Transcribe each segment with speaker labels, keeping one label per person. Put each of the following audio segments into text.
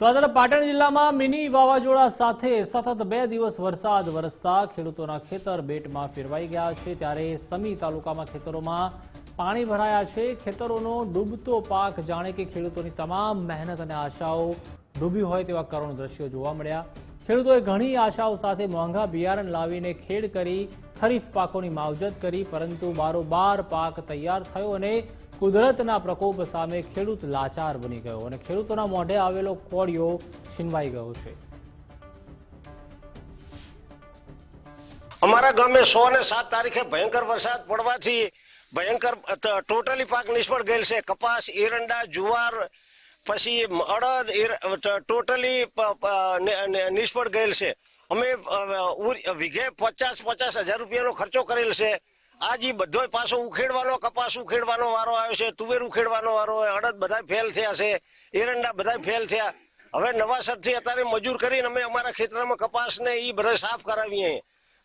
Speaker 1: તો અત્યારે પાટણ જિલ્લામાં મિની વાવાઝોડા સાથે સતત બે દિવસ વરસાદ વરસતા ખેડૂતોના ખેતર બેટમાં ફેરવાઈ ગયા છે. ત્યારે સમી તાલુકામાં ખેતરોમાં પાણી ભરાયા છે. ખેતરોનો ડૂબતો પાક જાણે કે ખેડૂતોની તમામ મહેનત અને આશાઓ ડૂબી હોય તેવા કરુણ દ્રશ્યો જોવા મળ્યા. ખેડૂતોએ ઘણી આશાઓ સાથે મોંઘા બિયારણ લાવીને ખેડ કરી, ખરીફ પાકોની માવજત કરી, પરંતુ બારોબાર પાક તૈયાર થયો અને કુદરતના પ્રકોપ સામે ખેડૂત લાચાર બની ગયો અને ખેડૂતોના મોઢે આવેલો કોળિયો છીનવાઈ ગયો છે.
Speaker 2: અમારા ગામે સો ને સાત તારીખે ભયંકર વરસાદ પડવાથી ભયંકર ટોટલી પાક નિષ્ફળ ગયેલ છે. કપાસ, એરંડા, જુવાર પછી અડદ ટોટલી નિષ્ફળ ગયેલ છે. અમે વીઘે પચાસ પચાસ હજાર રૂપિયાનો ખર્ચો કરેલ છે. આજે બધો પાછો ઉખેડવાનો, કપાસ ઉખેડવાનો વારો આવ્યો છે, તુવેર ઉખેડવાનો વારો અડદ બધા ફેલ થયા છે, એરંડા બધા ફેલ થયા. હવે નવાસરથી અત્યારે મજૂર કરીને અમે અમારા ખેતરમાં કપાસને એ બધા સાફ કરાવીએ.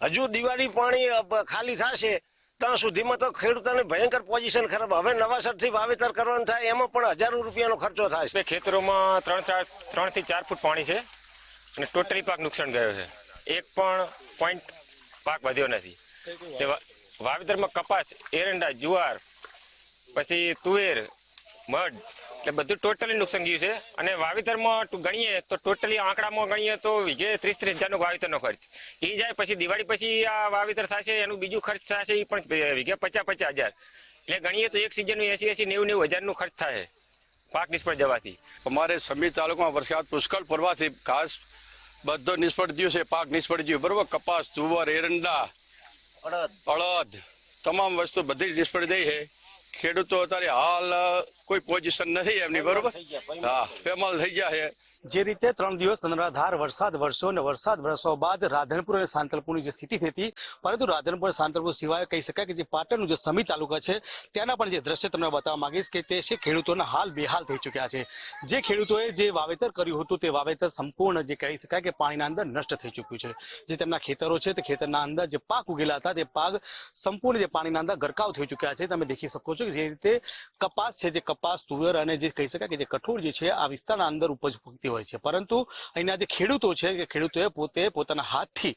Speaker 2: હજુ દિવાળી પાણી ખાલી થશે ત્યાં સુધીમાં તો ખેડૂતોની ભયંકર પોઝિશન ખરાબ. હવે નવાસરથી વાવેતર કરવાનું થાય, એમાં પણ હજારો રૂપિયાનો ખર્ચો થાય છે.
Speaker 3: ખેતરોમાં ત્રણ ચાર ત્રણથી ચાર ફૂટ પાણી છે અને ટોટલી પાક નુકસાન ગયો છે. એક પણ પોઈન્ટ પાક વધ્યો નથી. વાવેતરમાં કપાસ, એરંડા, જુવાર, પછી તુવેર મડ એટલે બધું ટોટલી નુકસાન ગયું છે. અને વાવેતરમાં ગણીએ તો ટોટલી આંકડામાં ગણીએ તો વીઘે ત્રીસ ત્રીસ હજારનો વાવેતરનો ખર્ચ. એ જાય પછી દિવાળી પછી આ વાવેતર થશે એનું બીજું ખર્ચ થશે એ પણ વીઘે પચાસ પચાસ હજાર. એટલે ગણીએ તો એક સિઝનનું એસી એસી નેવું નેવું હજારનું ખર્ચ થાય પાક નિષ્ફળ જવાથી.
Speaker 4: અમારે સમી તાલુકામાં વરસાદ પુષ્કળ પડવાથી ઘાસ બધો નિષ્ફળ ગયો છે પાક નિષ્ફળ ગયો. બરોબર? કપાસ જુવાર એરંડા અડદ તમામ વસ્તુ બધી જ નિષ્ફળ ગઈ છે. ખેડૂતો અત્યારે હાલ કોઈ પોઝિશન નથી એમની બરોબર? હા ફેમલ થઈ ગયા છે.
Speaker 5: જે રીતે ત્રણ દિવસ ધનરાધાર વરસાદ વરસ્યો અને વરસાદ વરસવા બાદ રાધનપુર અને સાંતલપુરની જે સ્થિતિ હતી, પરંતુ રાધનપુર સાંતલપુર સિવાય કહી શકાય કે જે પાટણનું જે સમી તાલુકા છે, ત્યાંના પણ જે દ્રશ્ય તમને બતાવવા માંગીશ કે તે છે ખેડૂતોના હાલ બેહાલ થઈ ચૂક્યા છે. જે ખેડૂતોએ જે વાવેતર કર્યું હતું તે વાવેતર સંપૂર્ણ જે કહી શકાય કે પાણીના અંદર નષ્ટ થઈ ચૂક્યું છે. જે તેમના ખેતરો છે તે ખેતરના અંદર જે પાક ઉગેલા હતા તે પાક સંપૂર્ણ જે પાણીના અંદર ગરકાવ થઈ ચૂક્યા છે. તમે દેખી શકો છો કે જે રીતે કપાસ છે, જે કપાસ તુવેર અને જે કહી શકાય કે જે કઠોળ જે છે, આ વિસ્તારના અંદર ઉપજ ભોગતી હોય છે. પરંતુ અહીંના જે ખેડૂતો છે કે ખેડૂતોએ પોતે પોતાના હાથથી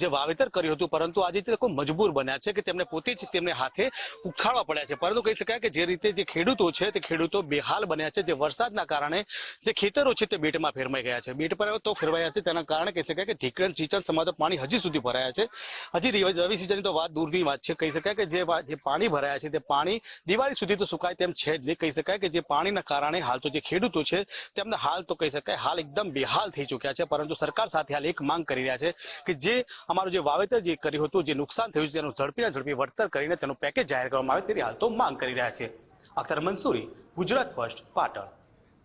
Speaker 5: જે વાવેતર કર્યું હતું, પરંતુ આજે તે લોકો મજબૂર બન્યા છે કે તેમને પોતે જ તેમને હાથે ઉખાડવા પડ્યા છે. પરંતુ કહી શકાય કે જે રીતે જે ખેડૂતો છે, તે ખેડૂતો બેહાલ બન્યા છે. જે વરસાદના કારણે જે ખેતરો છે, તે બેટમાં ફેરમાઈ ગયા છે. બેટ પર તો ફેરવાયા છે. તેના કારણે કહી શકાય કે ઢીકણ ચીચણ સમાતો પાણી હજી સુધી ભરાયા છે. હજી રવિ સિઝનની તો વાત દૂરની વાત છે. કહી શકાય કે જે પાણી ભરાયા છે, તે પાણી દિવાળી સુધી તો સુકાય તેમ છે જ નહીં. કહી શકાય કે જે પાણીના કારણે હાલ તો જે ખેડૂતો છે, તેમના હાલ તો કહી શકાય હાલ એકદમ બેહાલ થઈ ચૂક્યા છે, પરંતુ સરકાર સાથે હાલ એક માંગ કરી રહ્યા છે કે જે અમારું જે વાવેતર જે કર્યું હતું, જે નુકસાન થયું છે, તેનું ઝડપીના ઝડપી વળતર કરીને તેનું પેકેજ જાહેર કરવામાં આવે તેની હાલ તો માંગ કરી રહ્યા છે. અખ્તર મંસૂરી, ગુજરાત ફર્સ્ટ પાટણ.